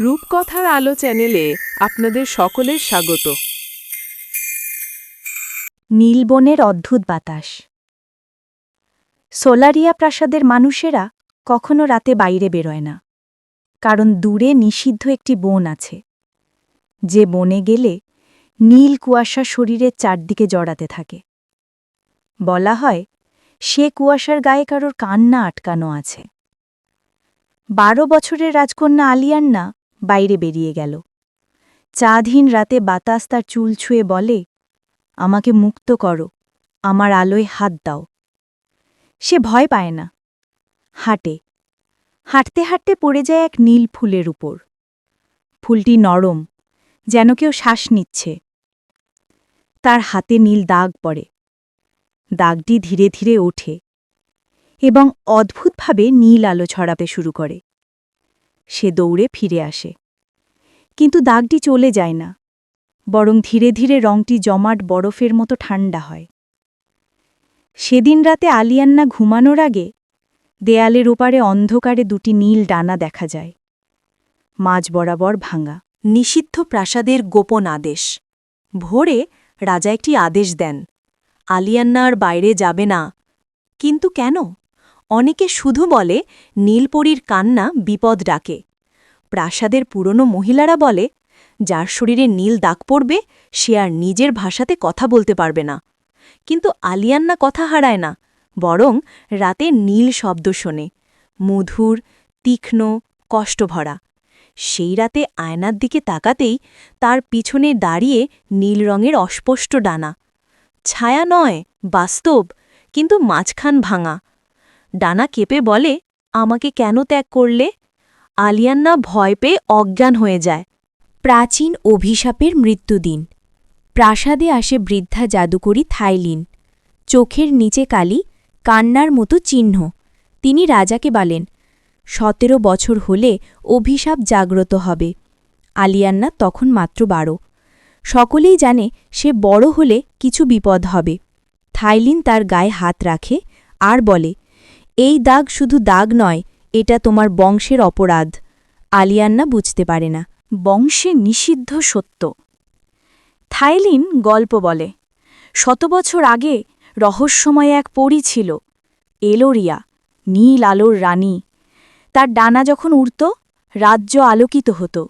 রূপকথার আলো চ্যানেলে আপনাদের সকলের স্বাগত। নীলবনের অদ্ভুত বাতাস। সোলারিয়া প্রাসাদের মানুষেরা কখনো রাতে বাইরে বেরোয় না, কারণ দূরে নিষিদ্ধ একটি বন আছে। যে বনে গেলে নীল কুয়াশা শরীরের চারদিকে জড়াতে থাকে। বলা হয়, সে কুয়াশার গায়ে কারোর কান্না আটকানো আছে। বারো বছরের রাজকন্যা আলিয়ান্না বাইরে বেরিয়ে গেল। চাঁদহীন রাতে বাতাস তার চুল ছুঁয়ে বলে, আমাকে মুক্ত করো, আমার আলোয় হাত দাও। সে ভয় পায় না। হাঁটে। হাঁটতে হাঁটতে পড়ে যায় এক নীল ফুলের উপর। ফুলটি নরম, যেন কেউ শ্বাস নিচ্ছে। তার হাতে নীল দাগ পড়ে। দাগটি ধীরে ধীরে ওঠে এবং অদ্ভুতভাবে নীল আলো ছড়াতে শুরু করে। সে দৌড়ে ফিরে আসে। কিন্তু দাগটি চলে যায় না, বরং ধীরে ধীরে রংটি জমাট বরফের মতো ঠান্ডা হয়। সেদিন রাতে আলিয়ান্না ঘুমানোর আগে দেয়ালের ওপারে অন্ধকারে দুটি নীল ডানা দেখা যায়, মাঝ বরাবর ভাঙা। নিষিদ্ধ প্রাসাদের গোপন আদেশ। ভোরে রাজা একটি আদেশ দেন, আলিয়ান্না আর বাইরে যাবে না। কিন্তু কেন? অনেকে শুধু বলে, নীলপরীর কান্না বিপদ ডাকে। প্রাসাদের পুরনো মহিলারা বলে, যার শরীরে নীল দাগ পড়বে, সে আর নিজের ভাষাতে কথা বলতে পারবে না। কিন্তু আলিয়ান্না কথা হারায় না, বরং রাতে নীল শব্দ শোনে, মধুর, তীক্ষ্ণ, কষ্টভরা। সেই রাতে আয়নার দিকে তাকাতেই তার পিছনে দাঁড়িয়ে নীল রঙের অস্পষ্ট ডানা। ছায়া নয়, বাস্তব, কিন্তু মাঝখান ভাঙা। ডানা কেঁপে বলে, আমাকে কেন ত্যাগ করলে? আলিয়ান্না ভয় পেয়ে অজ্ঞান হয়ে যায়। প্রাচীন অভিশাপের মৃত্যুদিন। প্রাসাদে আসে বৃদ্ধা জাদুকরী থাইলিন। চোখের নিচে কালি, কান্নার মতো চিহ্ন। তিনি রাজাকে বলেন, সতেরো বছর হলে অভিশাপ জাগ্রত হবে। আলিয়ান্না তখন মাত্র বারো। সকলেই জানে সে বড় হলে কিছু বিপদ হবে। থাইলিন তার গায়ে হাত রাখে আর বলে এই দাগ শুধু দাগ নয়, এটা তোমার বংশের অপরাধ। আলিয়ান্না বুঝতে পারে না। বংশে নিষিদ্ধ সত্য। থাইলিন গল্প বলে, শত বছর আগে রহস্যময় এক পরী ছিল, এলোরিয়া, নীল আলোর রানী। তার ডানা যখন উড়ত, রাজ্য আলোকিত হতো।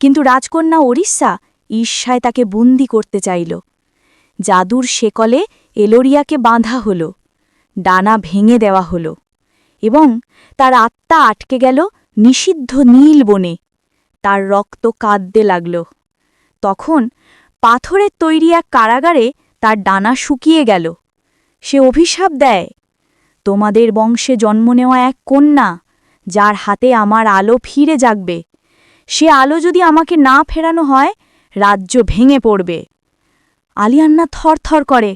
কিন্তু রাজকন্যা ওড়িশা ঈর্ষায় তাকে বন্দি করতে চাইল। জাদুর শেকলে এলোরিয়াকে বাঁধা হল। ডানা ভেঙে দেওয়া হল এবং তার আত্মা আটকে গেল নিষিদ্ধ নীল বনে। তার রক্ত কাঁদতে লাগল। তখন পাথরের তৈরি এক কারাগারে তার ডানা শুকিয়ে গেল। সে অভিশাপ দেয়, তোমাদের বংশে জন্ম নেওয়া এক কন্যা, যার হাতে আমার আলো ফিরে জাগবে। সে আলো যদি আমাকে না ফেরানো হয়, রাজ্য ভেঙে পড়বে। আলিয়ান্না থরথর করে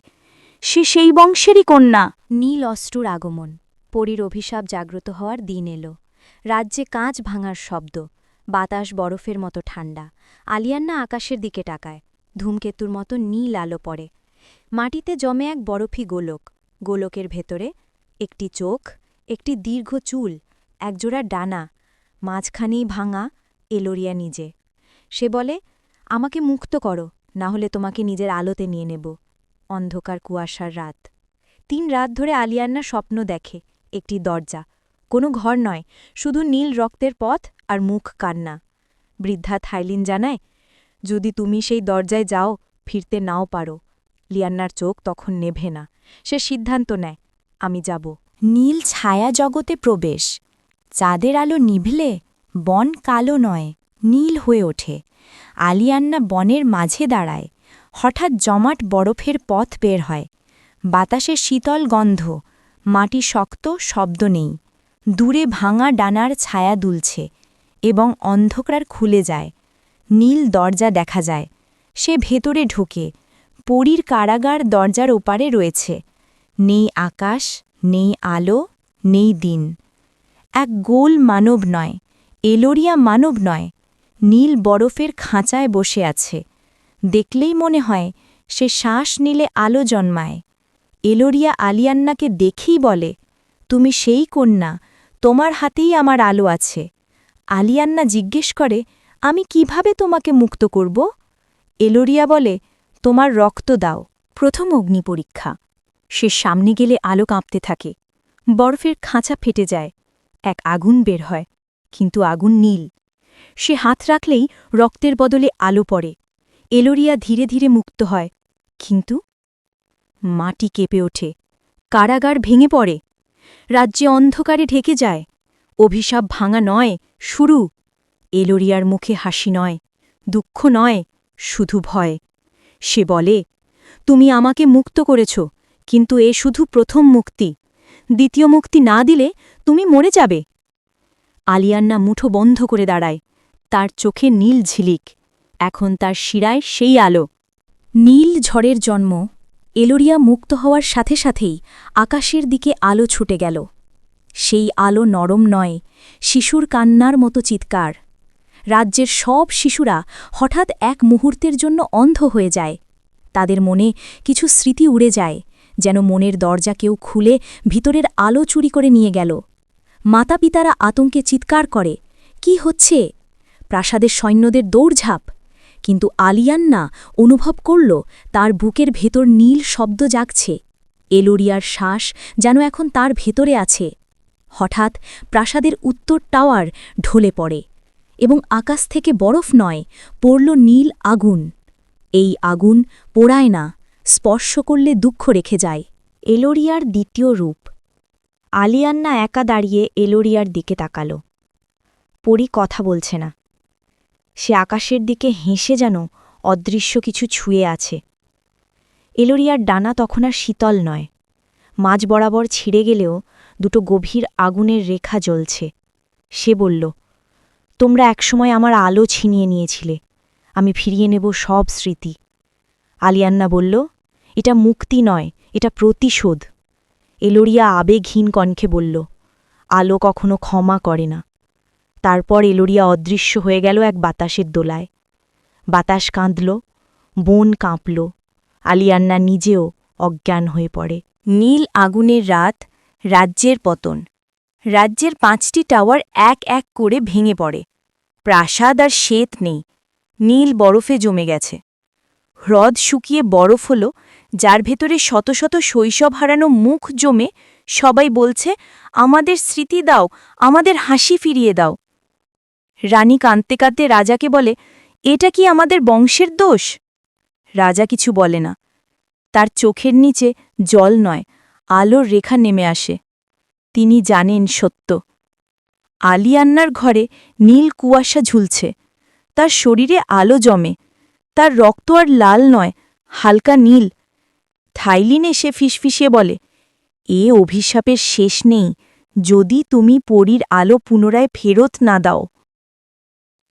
সে সেই বংশেরই কন্যা। নীল অস্ত্রুর আগমন। পরীর অভিশাপ জাগ্রত হওয়ার দিন এলো। রাজ্যে কাঁচ ভাঙার শব্দ। বাতাস বরফের মতো ঠান্ডা আলিয়ান্না আকাশের দিকে টাকায় ধূমকেতুর মতো নীল আলো পড়ে। মাটিতে জমে এক বরফি গোলক। গোলকের ভেতরে একটি চোখ, একটি দীর্ঘ চুল, একজোড়া ডানা, মাঝখানেই ভাঙা এলোরিয়া নিজে। সে বলে, আমাকে মুক্ত করো, না হলে তোমাকে নিজের আলোতে নিয়ে নেব। অন্ধকার কুয়াশার রাত। তিন রাত ধরে আলিয়ান্না স্বপ্ন দেখে, একটি দরজা। কোনো ঘর নয়, শুধু নীল রক্তের পথ আর মুখ কান্না। বৃদ্ধা থাইলিন জানায়, যদি তুমি সেই দরজায় যাও, ফিরতে নাও পারো। লিয়ান্নার চোখ তখন নেভে না। সে সিদ্ধান্ত নেয়, আমি যাব। নীল ছায়া জগতে প্রবেশ। চাঁদের আলো নিভলে বন কালো নয়, নীল হয়ে ওঠে। আলিয়ান্না বনের মাঝে দাঁড়ায়। হঠাৎ জমাট বরফের পথ বের হয়। বাতাসে শীতল গন্ধ, মাটি শক্ত, শব্দ নেই। দূরে ভাঙা ডানার ছায়া দুলছে এবং অন্ধকার খুলে যায়। নীল দরজা দেখা যায়। সে ভেতরে ঢোকে। পরীর কারাগার দরজার ওপারে রয়েছে। নেই আকাশ, নেই আলো, নেই দিন। এক গোল মানব নয়, এলোরিয়া মানব নয়, নীল বরফের খাঁচায় বসে আছে। দেখলেই মনে হয় সে শ্বাস নিলে আলো জন্মায়। এলোরিয়া আলিয়ান্নাকে দেখেই বলে, তুমি সেই কন্যা, তোমার হাতেই আমার আলো আছে। আলিয়ান্না জিজ্ঞেস করে, আমি কীভাবে তোমাকে মুক্ত করব? এলোরিয়া বলে, তোমার রক্ত দাও, প্রথম অগ্নি পরীক্ষা। সে সামনে গেলে আলো কাঁপতে থাকে। বরফের খাঁচা ফেটে যায়। এক আগুন বের হয়, কিন্তু আগুন নীল। সে হাত রাখলেই রক্তের বদলে আলো পড়ে। এলোরিয়া ধীরে ধীরে মুক্ত হয়। কিন্তু? মাটি কেঁপে ওঠে। কারাগার ভেঙে পড়ে। রাজ্যে অন্ধকারে ঢেকে যায়। অভিশাপ ভাঙা নয়, শুরু। এলোরিয়ার মুখে হাসি নয়, দুঃখ নয়, শুধু ভয়। সে বলে, তুমি আমাকে মুক্ত করেছ, কিন্তু এ শুধু প্রথম মুক্তি। দ্বিতীয় মুক্তি না দিলে তুমি মরে যাবে। আলিয়ান্না মুঠো বন্ধ করে দাঁড়ায়। তার চোখে নীল ঝিলিক। এখন তার শিরায় সেই আলো। নীল ঝড়ের জন্ম। এলোরিয়া মুক্ত হওয়ার সাথে সাথেই আকাশের দিকে আলো ছুটে গেল। সেই আলো নরম নয়, শিশুর কান্নার মতো চিৎকার। রাজ্যের সব শিশুরা হঠাৎ এক মুহূর্তের জন্য অন্ধ হয়ে যায়। তাদের মনে কিছু স্মৃতি উড়ে যায়, যেন মনের দরজা কেউ খুলে ভিতরের আলো চুরি করে নিয়ে গেল। মাতা পিতারা আতঙ্কে চিৎকার করে, কি হচ্ছে? প্রাসাদের সৈন্যদের দৌড়ঝাঁপ। কিন্তু আলিয়ান্না অনুভব করল তার বুকের ভেতর নীল শব্দ জাগছে। এলোরিয়ার শ্বাস যেন এখন তার ভেতরে আছে। হঠাৎ প্রাসাদের উত্তর টাওয়ার ঢলে পড়ে এবং আকাশ থেকে বরফ নয়, পড়ল নীল আগুন। এই আগুন পোড়ায় না, স্পর্শ করলে দুঃখ রেখে যায়। এলোরিয়ার দ্বিতীয় রূপ। আলিয়ান্না একা দাঁড়িয়ে এলোরিয়ার দিকে তাকাল। পরি কথা বলছে না। সে আকাশের দিকে হেসে যেন অদৃশ্য কিছু ছুঁয়ে আছে। এলোরিয়ার ডানা তখন আর শীতল নয়। মাঝ বরাবর ছিঁড়ে গেলেও দুটো গভীর আগুনের রেখা জ্বলছে। সে বলল, তোমরা একসময় আমার আলো ছিনিয়ে নিয়েছিলে। আমি ফিরিয়ে নেব সব স্মৃতি। আলিয়ান্না বলল, এটা মুক্তি নয়, এটা প্রতিশোধ। এলোরিয়া আবেগহীন কণ্ঠে বলল, আলো কখনো ক্ষমা করে না। তারপর এলোরিয়া অদৃশ্য হয়ে গেল এক বাতাসের দোলায়। বাতাস কাঁদল, বন কাঁপল, আলিয়ান্না নিজেও অজ্ঞান হয়ে পড়ে। নীল আগুনের রাত রাজ্যের পতন। রাজ্যের পাঁচটি টাওয়ার এক এক করে ভেঙে পড়ে। প্রাসাদ আর শ্বেত নেই, নীল বরফে জমে গেছে। হ্রদ শুকিয়ে বরফ হল, যার ভেতরে শত শত শৈশব হারানো মুখ জমে সবাই বলছে, আমাদের স্মৃতি দাও, আমাদের হাসি ফিরিয়ে দাও। রানী কাঁদতে কাঁদতে রাজাকে বলে, এটা কি আমাদের বংশের দোষ? রাজা কিছু বলে না। তার চোখের নিচে জল নয়, আলোর রেখা নেমে আসে। তিনি জানেন সত্য। আলিয়ান্নার ঘরে নীল কুয়াশা ঝুলছে। তার শরীরে আলো জমে। তার রক্ত আর লাল নয়, হালকা নীল। থাইলিন এসে ফিসফিসিয়ে বলে, এ অভিশাপের শেষ নেই। যদি তুমি পরীর আলো পুনরায় ফেরত না দাও।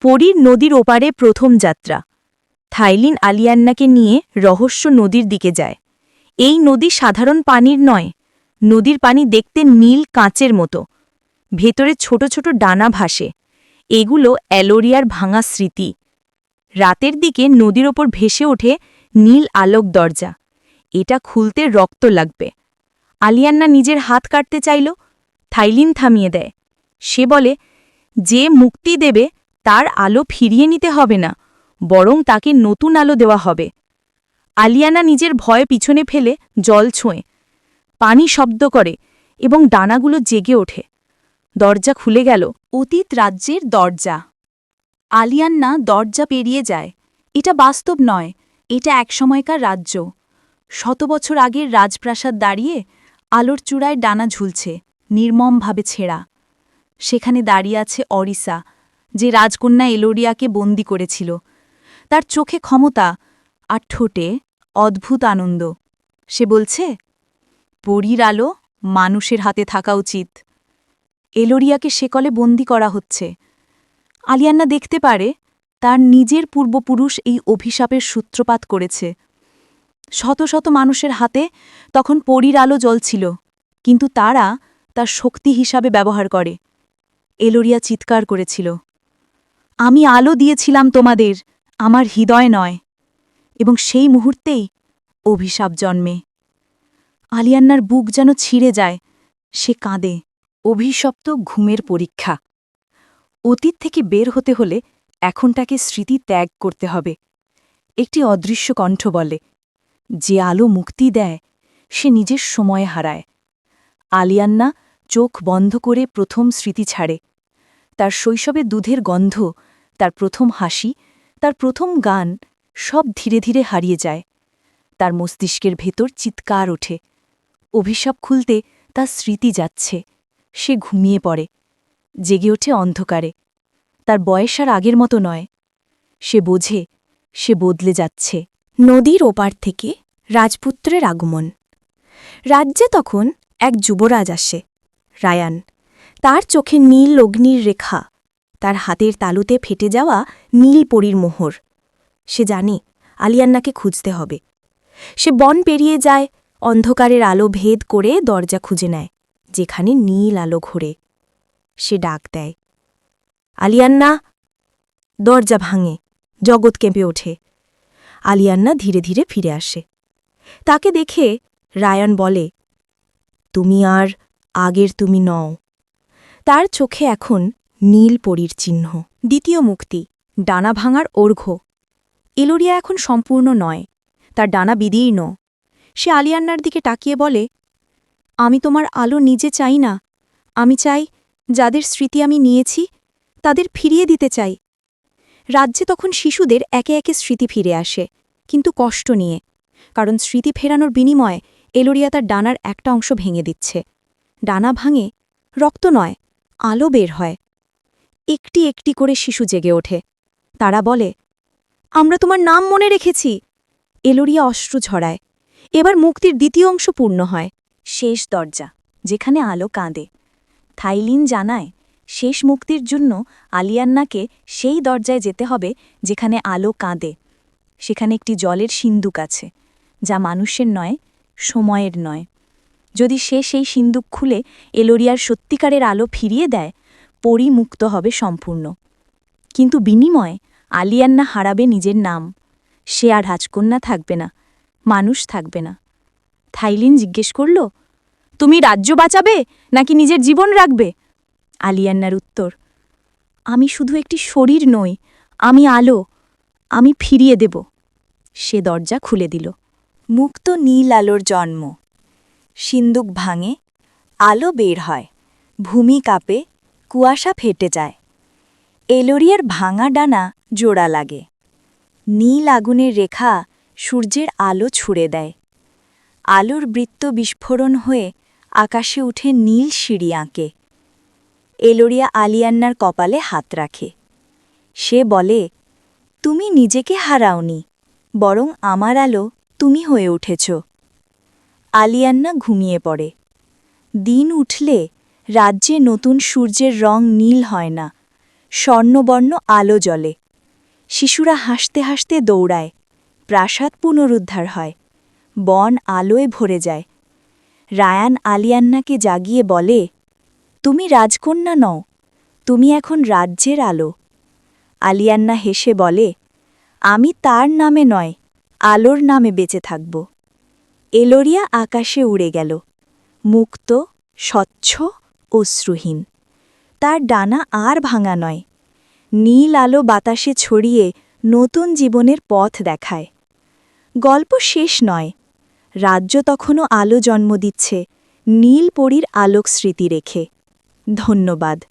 পরীর নদীর ওপারে প্রথম যাত্রা। থাইলিন আলিয়ান্নাকে নিয়ে রহস্য নদীর দিকে যায়। এই নদী সাধারণ পানির নয়, নদীর পানি দেখতে নীল কাঁচের মতো। ভেতরে ছোট ছোট ডানা ভাসে। এগুলো অ্যালোরিয়ার ভাঙা স্মৃতি। রাতের দিকে নদীর ওপর ভেসে ওঠে নীল আলোক দরজা। এটা খুলতে রক্ত লাগবে। আলিয়ান্না নিজের হাত কাটতে চাইল, থাইলিন থামিয়ে দেয়। সে বলে, যে মুক্তি দেবে তার আলো ফিরিয়ে নিতে হবে না, বরং তাকে নতুন আলো দেওয়া হবে। আলিয়ানা নিজের ভয় পিছনে ফেলে জল ছোঁয়, পানি শব্দ করে এবং ডানাগুলো জেগে ওঠে। দরজা খুলে গেল, অতীত রাজ্যের দরজা। আলিয়ান্না দরজা পেরিয়ে যায়। এটা বাস্তব নয়, এটা একসময়কার রাজ্য। শত বছর আগের রাজপ্রাসাদ দাঁড়িয়ে আলোর চূড়ায় ডানা ঝুলছে, নির্মমভাবে ছেঁড়া। সেখানে দাঁড়িয়ে আছে অরিসা যে রাজকন্যা এলোরিয়াকে বন্দি করেছিল। তার চোখে ক্ষমতা আর ঠোঁটে অদ্ভুত আনন্দ। সে বলছে, পরীর আলো মানুষের হাতে থাকা উচিত। এলোরিয়াকে সেকলে বন্দি করা হচ্ছে। আলিয়ান্না দেখতে পারে তার নিজের পূর্বপুরুষ এই অভিশাপের সূত্রপাত করেছে। শত শত মানুষের হাতে তখন পরীর আলো জ্বলছিল, কিন্তু তারা তার শক্তি হিসাবে ব্যবহার করে। এলোরিয়া চিৎকার করেছিল। আমি আলো দিয়েছিলাম তোমাদের, আমার হৃদয় নয়। এবং সেই মুহূর্তেই অভিশাপ জন্মে। আলিয়ান্নার বুক যেন ছিঁড়ে যায়, সে কাঁদে, অভিশপ্ত ঘুমের পরীক্ষা। অতীত থেকে বের হতে হলে এখন তাকে স্মৃতি ত্যাগ করতে হবে। একটি অদৃশ্য কণ্ঠ বলে, যে আলো মুক্তি দেয়, সে নিজের সময় হারায়। আলিয়ান্না চোখ বন্ধ করে প্রথম স্মৃতি ছাড়ে। তার শৈশবে দুধের গন্ধ তার প্রথম হাসি, তার প্রথম গান সব ধীরে ধীরে হারিয়ে যায়। তার মস্তিষ্কের ভেতর চিৎকার ওঠে। অভিশাপ খুলতে তার স্মৃতি যাচ্ছে। সে ঘুমিয়ে পড়ে। জেগে ওঠে অন্ধকারে। তার বয়স আর আগের মতো নয়। সে বোঝে, সে বদলে যাচ্ছে। নদীর ওপার থেকে রাজপুত্রের আগমন। রাজ্যে তখন এক যুবরাজ আসে, রায়ান। তার চোখে নীল অগ্নির রেখা। তার হাতের তালুতে ফেটে যাওয়া নীল পরীর মোহর। সে জানে আলিয়ান্নাকে খুঁজতে হবে। সে বন পেরিয়ে যায়, অন্ধকারের আলো ভেদ করে দরজা খুঁজে নেয়, যেখানে নীল আলো ঘোরে। সে ডাক দেয়, আলিয়ান্না, দরজা ভাঙে, জগৎ কেঁপে ওঠে। আলিয়ান্না ধীরে ধীরে ফিরে আসে। তাকে দেখে রায়ান বলে, তুমি আর আগের তুমি নও। তার চোখে এখন নীল পরীর চিহ্ন। দ্বিতীয় মুক্তি, ডানা ভাঙার অর্ঘ্য। এলোরিয়া এখন সম্পূর্ণ নয়, তার ডানা বিদীর্ণ। সে আলিয়ান্নার দিকে তাকিয়ে বলে, আমি তোমার আলো নিজে চাই না। আমি চাই যাদের স্মৃতি আমি নিয়েছি, তাদের ফিরিয়ে দিতে চাই। রাজ্যে তখন শিশুদের একে একে স্মৃতি ফিরে আসে, কিন্তু কষ্ট নিয়ে। কারণ স্মৃতি ফেরানোর বিনিময়ে এলোরিয়া তার ডানার একটা অংশ ভেঙে দিচ্ছে। ডানা ভাঙে, রক্ত নয়, আলো বের হয়। একটি একটি করে শিশু জেগে ওঠে। তারা বলে, আমরা তোমার নাম মনে রেখেছি। এলোরিয়া অশ্রু ঝরায়। এবার মুক্তির দ্বিতীয় অংশ পূর্ণ হয়, শেষ দরজা, যেখানে আলো কাঁদে। থাইলিন জানায়, শেষ মুক্তির জন্য আলিয়ান্নাকে সেই দরজায় যেতে হবে যেখানে আলো কাঁদে। সেখানে একটি জলের সিন্দুক আছে, যা মানুষের নয়, সময়ের নয়। যদি সে সেই সিন্দুক খুলে এলোরিয়ার সত্যিকারের আলো ফিরিয়ে দেয় পরি মুক্ত হবে সম্পূর্ণ। কিন্তু বিনিময়ে আলিয়ান্না হারাবে নিজের নাম। সে আর রাজকন্যা থাকবে না, মানুষ থাকবে না। থাইলিন জিজ্ঞেস করল, তুমি রাজ্য বাঁচাবে নাকি নিজের জীবন রাখবে? আলিয়ান্নার উত্তর, আমি শুধু একটি শরীর নই, আমি আলো, আমি ফিরিয়ে দেব। সে দরজা খুলে দিল। মুক্ত নীল আলোর জন্ম। সিন্দুক ভাঙে, আলো বের হয়, ভূমি কাঁপে কুয়াশা ফেটে যায়। এলোরিয়ার ভাঙা ডানা জোড়া লাগে। নীল আগুনের রেখা সূর্যের আলো ছুড়ে দেয়। আলোর বৃত্ত বিস্ফোরণ হয়ে আকাশে উঠে নীল সিঁড়ি আঁকে। এলোরিয়া আলিয়ান্নার কপালে হাত রাখে। সে বলে, তুমি নিজেকে হারাওনি, বরং আমার আলো তুমি হয়ে উঠেছ। আলিয়ান্না ঘুমিয়ে পড়ে। দিন উঠলে রাজ্যে নতুন সূর্যের রং নীল হয় না। স্বর্ণবর্ণ আলো জ্বলে। শিশুরা হাসতে হাসতে দৌড়ায়। প্রাসাদ পুনরুদ্ধার হয়। বন আলোয় ভরে যায়। রায়ান আলিয়ান্নাকে জাগিয়ে বলে, তুমি রাজকন্যা নও, তুমি এখন রাজ্যের আলো। আলিয়ান্না হেসে বলে, আমি তার নামে নয়, আলোর নামে বেঁচে থাকব। এলোরিয়া আকাশে উড়ে গেল। মুক্ত, স্বচ্ছ অশ্রুহীন। তার ডানা আর ভাঙা নয়। নীল আলো বাতাসে ছড়িয়ে নতুন জীবনের পথ দেখায়। গল্প শেষ নয়। রাজ্য তখনও আলো জন্ম দিচ্ছে নীল পরীর আলোক স্মৃতি রেখে। ধন্যবাদ।